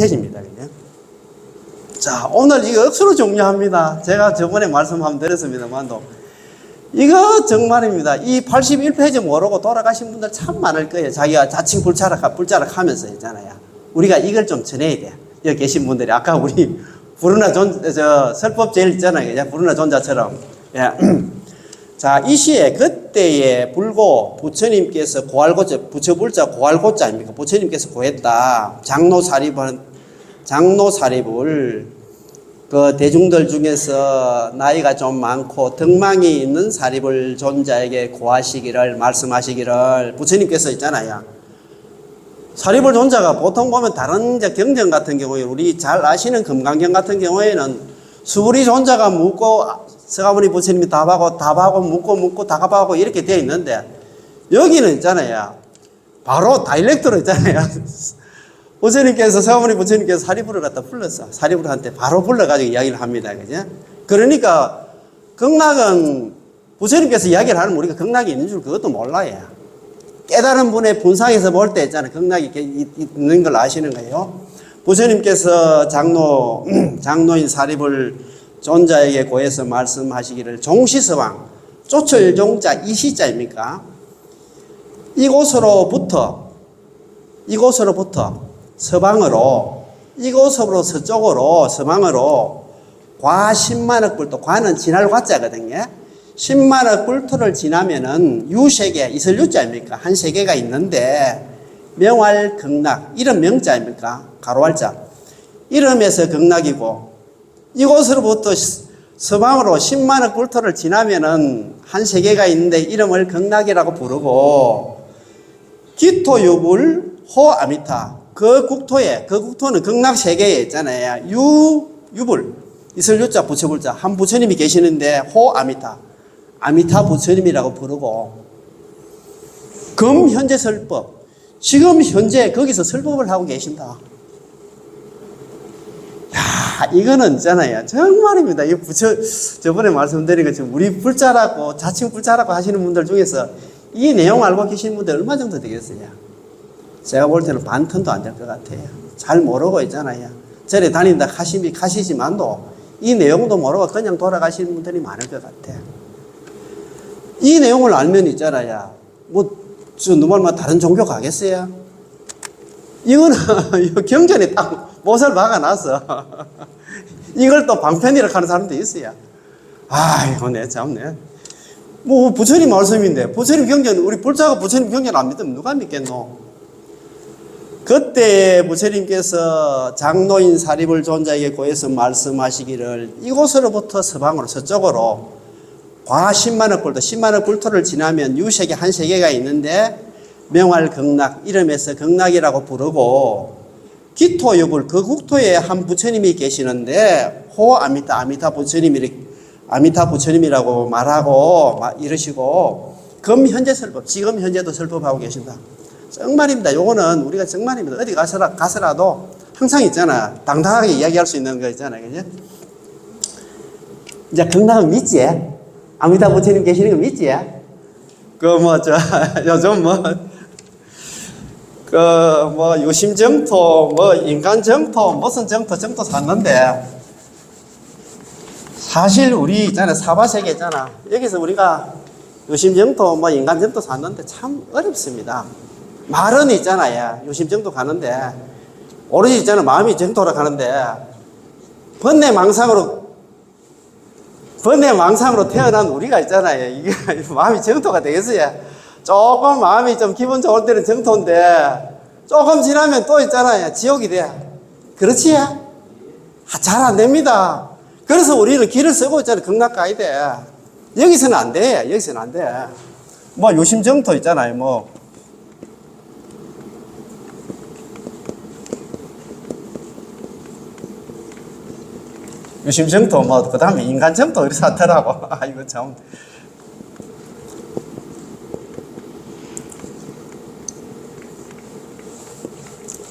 페이지입니다. 자, 오늘 이거 억수로 중요합니다. 제가 저번에 말씀 한번 드렸습니다만도. 이거 정말입니다. 이 81페이지 모르고 돌아가신 분들 참 많을 거예요. 자기가 자칭 불자락, 불자락 하면서 있잖아요. 우리가 이걸 좀 전해야 돼. 여기 계신 분들이. 아까 우리 부르나 존, 저, 설법 제일 있잖아요. 부르나 존자처럼. 예. 자, 이 시에 그때에 불고 부처님께서 고할고자, 부처불자 고할고자입니까? 부처님께서 고했다. 장로 사립은, 장로 사립을 그 대중들 중에서 나이가 좀 많고 덕망이 있는 사립을 존자에게 고하시기를 말씀하시기를 부처님께서 있잖아요. 사립을 존자가 보통 보면 다른 경전 같은 경우에 우리 잘 아시는 금강경 같은 경우에는 수부리 존자가 묻고 서가모니 부처님이 답하고 답하고 묻고 묻고 답하고 이렇게 되어 있는데 여기는 있잖아요. 바로 다이렉트로 있잖아요. 부처님께서 서가모니 부처님께서 사리부를 갖다 불렀어. 사리부한테 바로 불러가지고 이야기를 합니다. 그죠? 그러니까 극락은 부처님께서 이야기를 하는 우리가 극락이 있는 줄 그것도 몰라요. 깨달은 분의 분상에서 볼 때 있잖아요. 극락이 있는 걸 아시는 거예요. 부처님께서 장로, 장로인 사립을 존자에게 고해서 말씀하시기를 종시서왕, 쫓을 종자 이시자입니까? 이곳으로부터, 이곳으로부터 서방으로, 이곳으로 서쪽으로, 서방으로 과 10만억 불도, 과는 지날 과자거든요. 10만억 불토를 지나면은 유세계, 이슬 유자입니까? 한 세계가 있는데, 명활 극락, 이름 명자입니까? 가로할자. 이름에서 극락이고, 이곳으로부터 서방으로 10만억 불토를 지나면은 한 세계가 있는데 이름을 극락이라고 부르고, 기토유불 호아미타. 그 국토에, 그 국토는 극락 세계에 있잖아요. 유, 유불. 이슬 유자 부처불자. 한 부처님이 계시는데 호 아미타. 아미타 부처님이라고 부르고, 금 현재 설법. 지금 현재 거기서 설법을 하고 계신다. 야, 이거는 있잖아요. 정말입니다. 이 부처, 저번에 말씀드린 것처럼 우리 불자라고, 자칭 불자라고 하시는 분들 중에서 이 내용 알고 계신 분들 얼마 정도 되겠어요? 제가 볼 때는 반 턴도 안 될 것 같아요. 잘 모르고 있잖아요. 절에 다닌다 하시미, 가시지만도 이 내용도 모르고 그냥 돌아가시는 분들이 많을 것 같아요. 이 내용을 알면 있잖아요. 뭐, 저, 누말만 다른 종교 가겠어요? 이거는, 이거 경전에 딱 못을 박아놨어. 이걸 또 방편이라 하는 사람도 있어요. 아이고, 내 참네. 뭐, 부처님 말씀인데, 부처님 경전, 우리 불자가 부처님 경전 안 믿으면 누가 믿겠노? 그때 부처님께서 장로인 사립을 존자에게 고해서 말씀하시기를 이곳으로부터 서방으로, 서쪽으로 과 10만억 불토, 10만억 불토를 지나면 유색이 한 세계가 있는데 명활 극락, 이름에서 극락이라고 부르고 기토유불, 그 국토에 한 부처님이 계시는데 호 아미타, 아미타 부처님이, 아미타 부처님이라고 말하고 막 이러시고 금 현재 설법, 지금 현재도 설법하고 계신다. 정말입니다. 요거는 우리가 정말입니다. 어디 가서라, 가서라도 항상 있잖아. 당당하게 이야기할 수 있는 거 있잖아요. 그죠? 이제 극락은 믿지? 아미타 부처님 계시는 거 믿지? 그, 뭐, 저, 요즘 뭐, 그, 뭐, 유심 정토, 뭐, 인간 정토, 무슨 정토, 정토 샀는데, 사실 우리 있잖아, 사바세계 있잖아. 여기서 우리가 유심 정토, 뭐, 인간 정토 샀는데 참 어렵습니다. 말은 있잖아요. 유심 정토 가는데, 오로지 있잖아, 마음이 정토로 가는데, 번뇌 망상으로 번뇌 망상으로 태어난 우리가 있잖아요. 이게 마음이 정토가 되겠어요. 조금 마음이 좀 기분 좋을 때는 정토인데 조금 지나면 또 있잖아요. 지옥이 돼. 그렇지? 아, 잘안 됩니다. 그래서 우리는 길을 쓰고 있잖아요. 극락 가야 돼. 여기서는 안 돼. 여기서는 안 돼. 뭐 요심정토 있잖아요. 뭐 유심정토 뭐 그다음에 인간정토 이렇게 하더라고. 아 이거 참.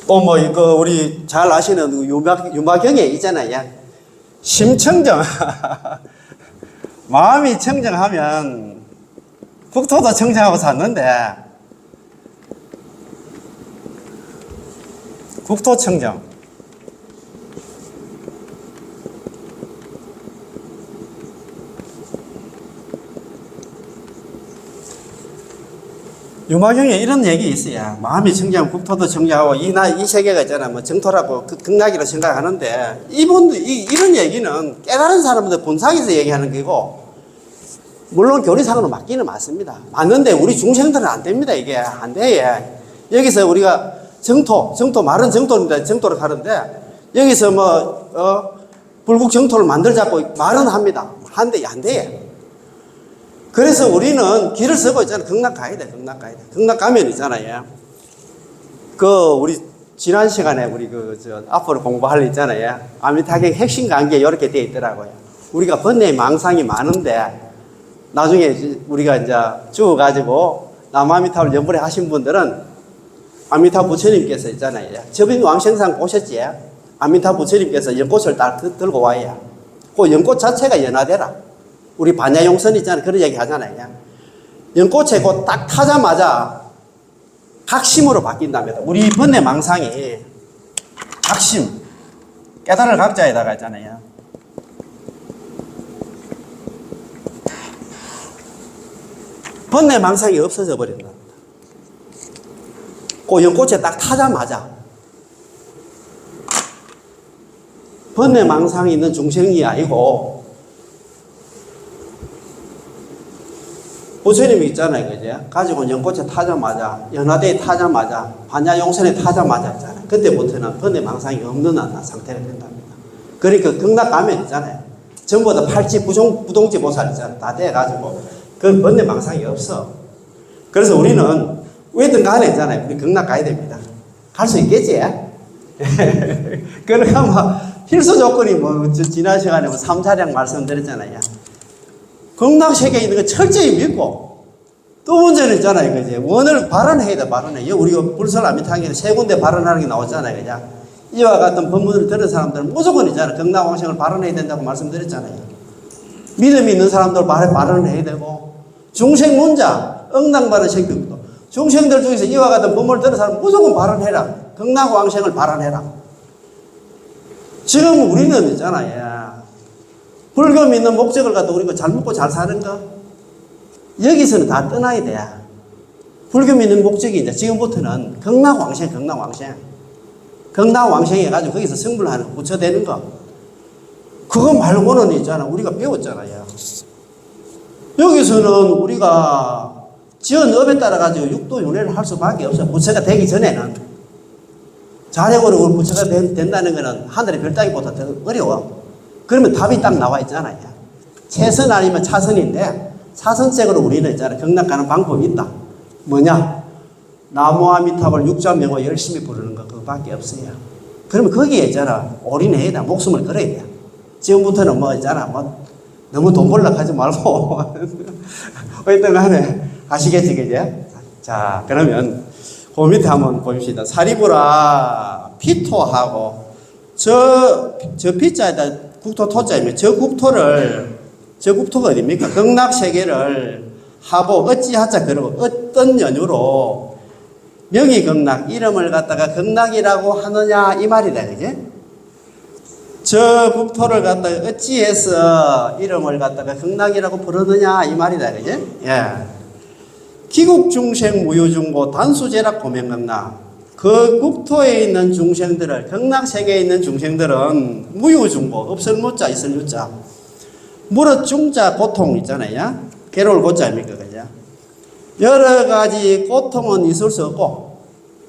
또 뭐 이거 우리 잘 아시는 그 유마 유마경에 있잖아요. 심청정. 마음이 청정하면 국토도 청정하고 샀는데 국토 청정. 유마경에 이런 얘기 있어요. 마음이 청정, 국토도 청정하고 이 나 이 세계가 있잖아. 뭐 정토라고 그 극락이라 생각하는데 이분 이 이런 얘기는 깨달은 사람들 본상에서 얘기하는 거고 물론 교리상으로 맞기는 맞습니다. 맞는데 우리 중생들은 안 됩니다. 이게 안 돼. 예. 여기서 우리가 정토, 정토 말은 정토입니다. 정토를 가는데 여기서 뭐 어, 불국 정토를 만들자고 말은 합니다. 한데 안 돼. 그래서 우리는 길을 쓰고 있잖아. 극락 가야 돼. 극락 가야 돼. 극락 가면 있잖아요. 그 우리 지난 시간에 우리 그 저 앞으로 공부할 일 있잖아요. 아미타경 핵심 관계 이렇게 돼 있더라고요. 우리가 번뇌의 망상이 많은데 나중에 우리가 이제 죽어가지고 남아미타를 연불에 하신 분들은 아미타 부처님께서 있잖아요. 저빈 왕생상 보셨지? 아미타 부처님께서 연꽃을 딱 들- 들고 와야. 그 연꽃 자체가 연화되라. 우리 반야용선 있잖아요. 그런 얘기 하잖아요. 연꽃에 그딱 타자마자 각심으로 바뀐답니다. 우리 번뇌 망상이 각심, 깨달을 각자에다가 있잖아요. 번뇌 망상이 없어져 버린다. 그 연꽃에 딱 타자마자 번뇌 망상이 있는 중생이 아니고 부처님이 있잖아요, 그죠? 가지고 연꽃에 타자마자, 연화대에 타자마자, 반야용선에 타자마자 있잖아요. 그때부터는 번뇌 망상이 없는 나 상태가 된답니다. 그러니까 극락 가면 있잖아요. 전부 다 팔찌 부동, 부동지 보살 있잖아요. 다 돼가지고, 그 번뇌 망상이 없어. 그래서 우리는 왜든 간에 있잖아요. 우리 극락 가야 됩니다. 갈 수 있겠지? 그러니까 뭐, 필수 조건이 뭐, 저 지난 시간에 뭐, 삼사량 말씀드렸잖아요. 극락 세계에 있는 거 철저히 믿고 또 문제는 있잖아요. 그지? 원을 발언해야 돼, 발언해. 우리가 불설 아미탕에 세 군데 발언하는 게 나왔잖아요. 그죠? 이와 같은 법문을 들은 사람들은 무조건 있잖아요. 극락왕생을 발언해야 된다고 말씀드렸잖아요. 믿음이 있는 사람들 발, 발언을 해야 되고 중생 문자, 응당발언 생겼고 중생들 중에서 이와 같은 법문을 들은 사람 무조건 발언해라. 극락왕생을 발언해라. 지금 우리는 있잖아요. 불교 믿는 목적을 갖다 우리가 잘 먹고 잘 사는 거 여기서는 다 떠나야 돼. 불교 믿는 목적이 이제 지금부터는 극락왕생, 극락왕생. 극락왕생 해가지고 거기서 성불 하는 부처되는 거. 그거 말고는 있잖아. 우리가 배웠잖아요. 여기서는 우리가 지은 업에 따라가지고 육도 윤회를 할 수밖에 없어요. 부처가 되기 전에는. 자력으로 부처가 된- 된다는 거는 하늘의 별 따기보다 더 어려워. 그러면 답이 딱 나와 있잖아요. 최선 아니면 차선인데 차선책으로 우리는 있잖아. 극락 가는 방법이 있다. 뭐냐? 나무아미탑을 육자명호 열심히 부르는 거 그거밖에 없어요. 그러면 거기에 있잖아. 올인해야 돼. 목숨을 걸어야 돼. 지금부터는 뭐 있잖아. 뭐 너무 돈 벌려고 하지 말고 어쨌든 간에 아시겠지 그제? 자 그러면 그 밑에 한번 봅시다. 사리부라 피토하고 저, 저 피자에다 국토 토자이면 저 국토를 저 국토가 어디입니까? 극락 세계를 하고 어찌하자 그러고 어떤 연유로 명의 극락 이름을 갖다가 극락이라고 하느냐 이 말이다 그지? 저 국토를 갖다가 어찌해서 이름을 갖다가 극락이라고 부르느냐 이 말이다 그지? 예. 기국 중생 무효 중고 단수제락 고명극락 그 국토에 있는 중생들을 극락 세계에 있는 중생들은 무효중고 없을 무자 있을 유자 무릇 중자 고통 있잖아요 괴로울 고자입니까 그죠? 여러 가지 고통은 있을 수 없고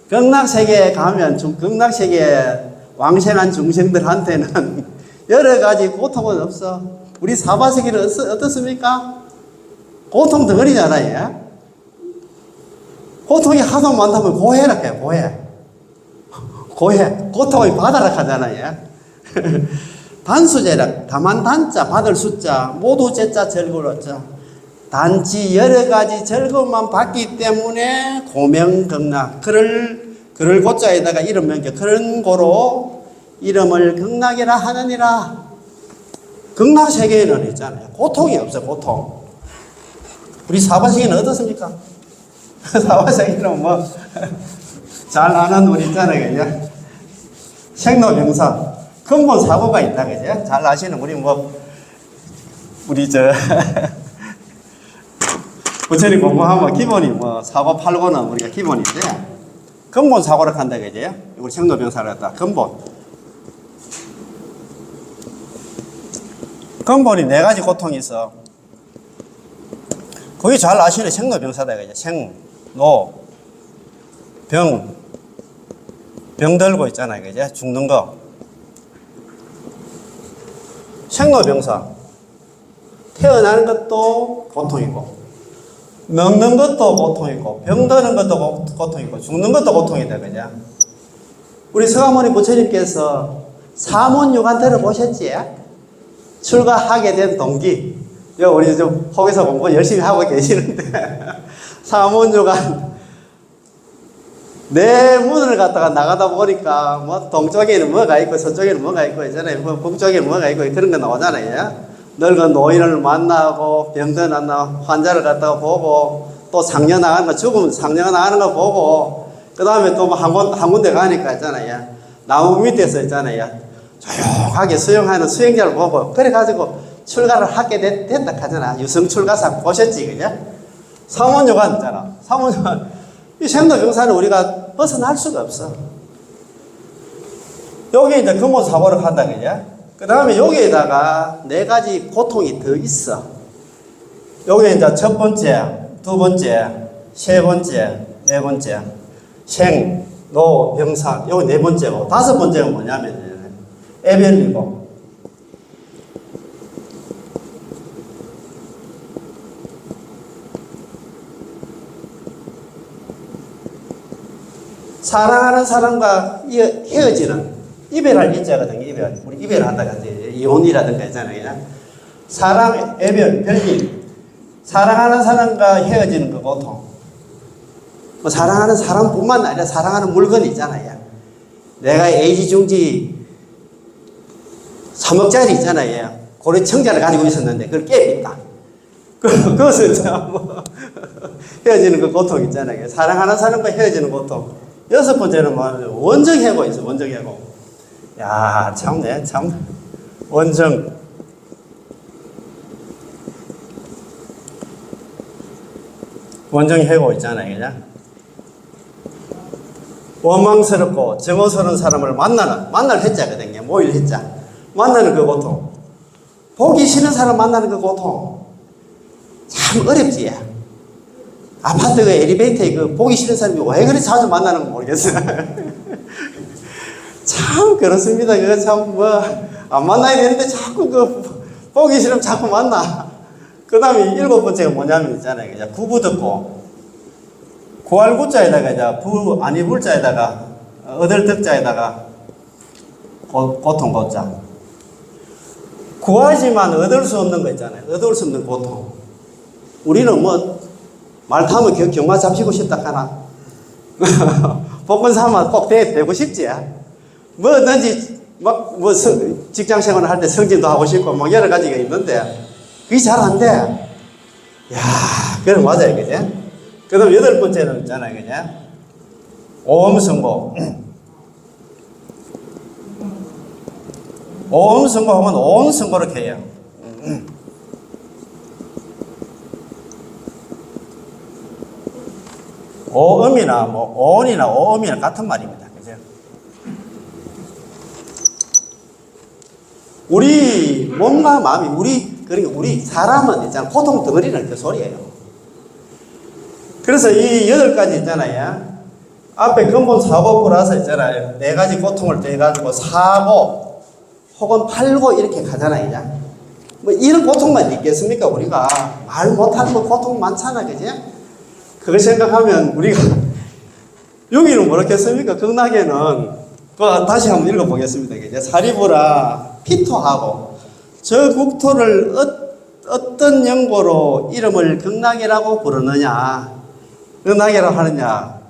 극락 세계에 가면 중 극락 세계에 왕생한 중생들한테는 여러 가지 고통은 없어 우리 사바 세계는 어떻- 어떻습니까? 고통 덩어리잖아요 고통이 하도 많다면 고해라 해, 고해. 고해. 고통의 바다라 하잖아요. 단수제라, 다만 단자, 받을 숫자, 모두 제자 절구로자. 단지 여러 가지 즐거움만 받기 때문에 고명극락. 그를, 그를 고자에다가 이름 명겨. 그런 고로 이름을 극락이라 하느니라. 극락 세계에는 있잖아요. 고통이 없어, 고통. 우리 사바세계는 어떻습니까? 사바세계는 뭐, 잘 아는 우리 있잖아요, 그죠? 생로병사. 근본 사고가 있다, 그죠? 잘 아시는 우리 뭐, 우리 저, 부처님 공부하면 기본이 뭐 사고 팔고는 우리가 기본인데 근본 사고를 한다 그죠? 우리 생로 병사를 갖다 근본 근본이 네 가지 고통이 있어. 거기 잘 아시는 생로병사다 그죠? 생, 노, 병, 병 들고 있잖아요 그죠? 죽는 거. 생로병사 태어나는 것도 고통이고 먹는 것도 고통이고 병드는 것도 고- 고통이고 죽는 것도 고통이다 그죠? 우리 서가모니 부처님께서 사문유관 들어보셨지? 출가하게 된 동기 여 우리 좀 거기서 공부 열심히 하고 계시는데 사문유관 내 문을 갖다가 나가다 보니까 뭐 동쪽에는 뭐가 있고 서쪽에는 뭐가 있고 있잖아요. 뭐 북쪽에는 뭐가 있고 그런 거 나오잖아요. 늙은 노인을 만나고 병든 나 환자를 갖다가 보고 또 상녀 나가는 거 죽으면 상녀 나가는 거 보고 그 다음에 또한 군, 한 군데 가니까 있잖아요. 나무 밑에서 있잖아요. 조용하게 수영하는 수영자를 보고 그래 가지고 출가를 하게 됐, 됐다 하잖아. 유성 출가상 보셨지 그죠? 사문유관 있잖아. 사문유관 이 생도병사는 우리가 벗어날 수가 없어. 여기 이제 근본 사고를 한다 그죠? 그 다음에 여기에다가 네 가지 고통이 더 있어. 여기 이제 첫 번째, 두 번째, 세 번째, 네 번째, 생, 노, 병사, 여기 네 번째고 다섯 번째가 뭐냐면 에벨리고 사랑하는 사람과 이- 헤어지는 이별할 일자거든요. 이별. 우리 이별한다가 이제 이혼이라든가 있잖아요. 사랑, 애별, 별님. 사랑하는 사람과 헤어지는 그 고통. 뭐 사랑하는 사람뿐만 아니라 사랑하는 물건이 있잖아요. 내가 애지중지 3억짜리 있잖아요. 고래 청자를 가지고 있었는데 그걸 깨있다. 그, 그것은 참 뭐, 헤어지는 그 고통 있잖아요. 사랑하는 사람과 헤어지는 고통. 여섯 번째는 뭐 원정해고 있어. 원정해고. 야 참네 참 원정. 원정해고 있잖아요. 그죠? 원망스럽고 정오스러운 사람을 만나는 만날 해자거든요. 모일 해자. 만나는 그 고통. 보기 싫은 사람 만나는 그 고통. 참 어렵지. 아파트 그 엘리베이터에 그 보기 싫은 사람이 왜 그리 자주 만나는 거 모르겠어요. 참 그렇습니다. 그거 참 뭐 안 만나야 되는데 자꾸 그 보기 싫으면 자꾸 만나. 그 다음에 일곱 번째가 뭐냐면 있잖아요. 그냥 구부 듣고 구할 구자에다가 이제 부 아니 불자에다가 얻을 득자에다가 고, 고통 고자. 구하지만 얻을 수 없는 거 있잖아요. 얻을 수 없는 고통. 우리는 뭐 말 타면 경- 경마 잡히고 싶다 하나. 복권 사면 꼭 되, 되고 싶지. 뭐든지 막뭐 직장 생활을 할때 승진도 하고 싶고 막 여러 가지가 있는데 그게 잘 안 돼. 야, 그래 맞아요, 그지? 그다음 여덟 번째는 있잖아요, 그지? 오음성고. 오음성고 하면 온 성고를 해요. 오음이나 뭐 온이나 오음이나 같은 말입니다. 그죠? 우리 몸과 마음이 우리 그러니까 우리 사람은 있잖아 고통 덩어리는 그 소리예요. 그래서 이 여덟 가지 있잖아요. 앞에 근본 사고 플러스 있잖아요. 네 가지 고통을 대가지고 사고 혹은 팔고 이렇게 가잖아요. 뭐 이런 고통만 있겠습니까? 우리가 말 못하는 거 고통 많잖아, 그지? 그걸 생각하면 우리가 여기는 뭐렇겠습니까? 극락에는 그 다시 한번 읽어보겠습니다. 이제 사리부라 피토하고 저 국토를 어, 어떤 연고로 이름을 극락이라고 부르느냐? 극락이라고 하느냐?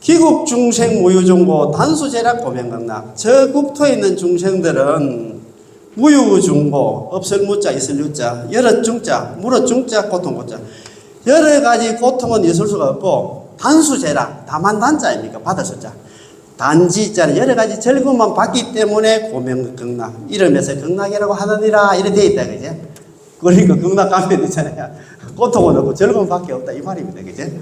기국 중생 무유중고 단수제락 고명극락. 저 국토에 있는 중생들은 무유중고 없을 무자 있을 유자 여러 중자 물어 중자 고통 고자 여러 가지 고통은 있을 수가 없고 단수제락 다만 단자입니까 받을 수자 단지 자는 여러 가지 즐거움만 받기 때문에 고명 극락 이름에서 극락이라고 하느니라 이래 돼 있다 그죠? 그러니까 극락 가면 있잖아요 고통은 없고 즐거움밖에 없다 이 말입니다. 그제?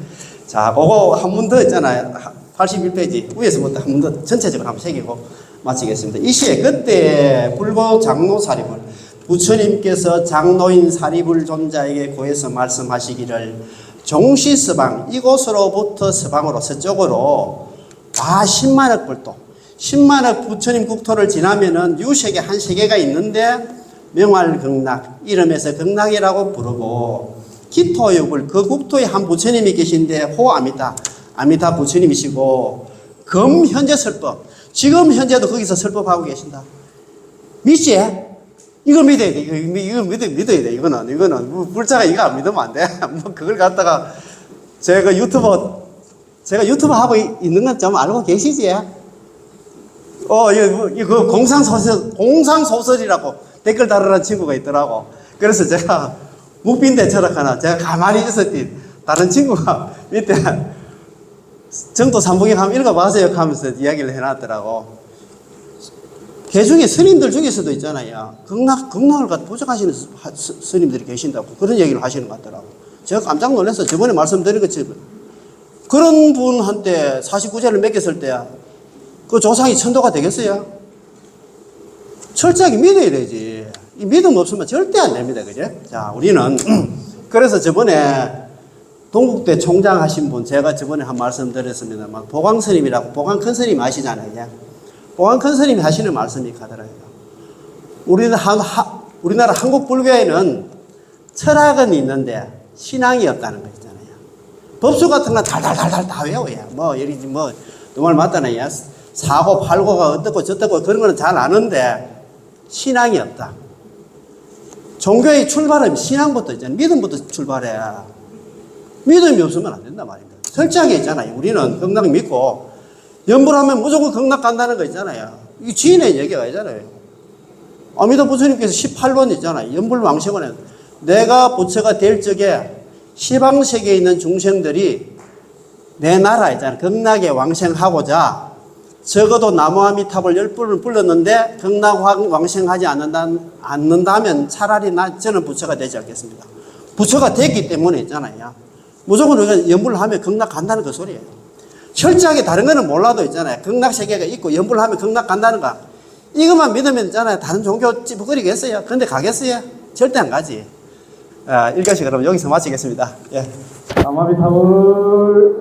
자, 그거 한번더 있잖아요. 81페이지 위에서부터 한번더 전체적으로 한번 새기고 마치겠습니다. 이 시에 그때 불고 장로 사립을 부처님께서 장로인 사립을 존자에게 고해서 말씀하시기를 종시 서방 이곳으로부터 서방으로 서쪽으로 다 10만억 불도 10만억 부처님 국토를 지나면은 유색에 한 세계가 있는데 명활 극락 이름에서 극락이라고 부르고 기토육을 그 국토에 한 부처님이 계신데 호아미타 아미타 부처님이시고 금 현재 설법 지금 현재도 거기서 설법하고 계신다 믿지? 이거 믿어야 돼. 이거, 이거 믿어, 믿어야 돼. 이거는, 이거는. 뭐 불자가 이거 안 믿으면 안 돼. 뭐, 그걸 갖다가, 제가 유튜버, 제가 유튜브 하고 이- 있는 건 좀 알고 계시지? 어, 이거, 뭐, 이거 공상소설, 공상소설이라고 댓글 달으라는 친구가 있더라고. 그래서 제가 묵빈대 철학 하나, 제가 가만히 있었더니, 다른 친구가 밑에, 정도 삼복에 한번 읽어봐세요 하면서 이야기를 해놨더라고. 개 중에 스님들 중에서도 있잖아요. 극락, 극락을 갖다 스- 스님들이 계신다고 그런 얘기를 하시는 것 같더라고. 제가 깜짝 놀라서 저번에 말씀드린 것처럼 그런 분한테 49제를 맡겼을 때 그 조상이 천도가 되겠어요? 철저하게 믿어야 되지. 이 믿음 없으면 절대 안 됩니다. 그죠? 자, 우리는 그래서 저번에 동국대 총장 하신 분 제가 저번에 한 말씀 드렸습니다만 보광 스님이라고 보광 큰 스님 아시잖아요. 큰 스님이 하시는 말씀이 가더라고요. 우리는 한, 하, 우리나라 한국 불교에는 철학은 있는데 신앙이 없다는 거 있잖아요. 법수 같은 건 달달달달 다 외워요. 뭐, 예를 뭐, 정말 맞다나요. 사고, 팔고가 어떻고 저떻고 그런 거는 잘 아는데 신앙이 없다. 종교의 출발은 신앙부터 있잖아요. 믿음부터 출발해. 믿음이 없으면 안 된단 말입니다. 철저하게 있잖아요. 우리는 극락 믿고 연불하면 무조건 극락 간다는 거 있잖아요. 이 지인의 얘기가 있잖아요. 아미다 부처님께서 18번 있잖아요. 연불왕생원에 내가 부처가 될 적에 시방 세계에 있는 중생들이 내 나라 있잖아요. 극락에 왕생하고자 적어도 나무아미탑을 열 불을 불렀는데 극락 왕- 왕생하지 않는다, 않는다면 차라리 나, 저는 부처가 되지 않겠습니다. 부처가 됐기 때문에 있잖아요. 무조건 우리가 연불을 하면 극락 간다는 그 소리예요. 철저하게 다른 거는 몰라도 있잖아요. 극락 세계가 있고 연불을 하면 극락 간다는 거. 이것만 믿으면 있잖아요. 다른 종교 찌부거리겠어요. 근데 가겠어요? 절대 안 가지. 아, 일가시 그럼 여기서 마치겠습니다. 예. 아마비타불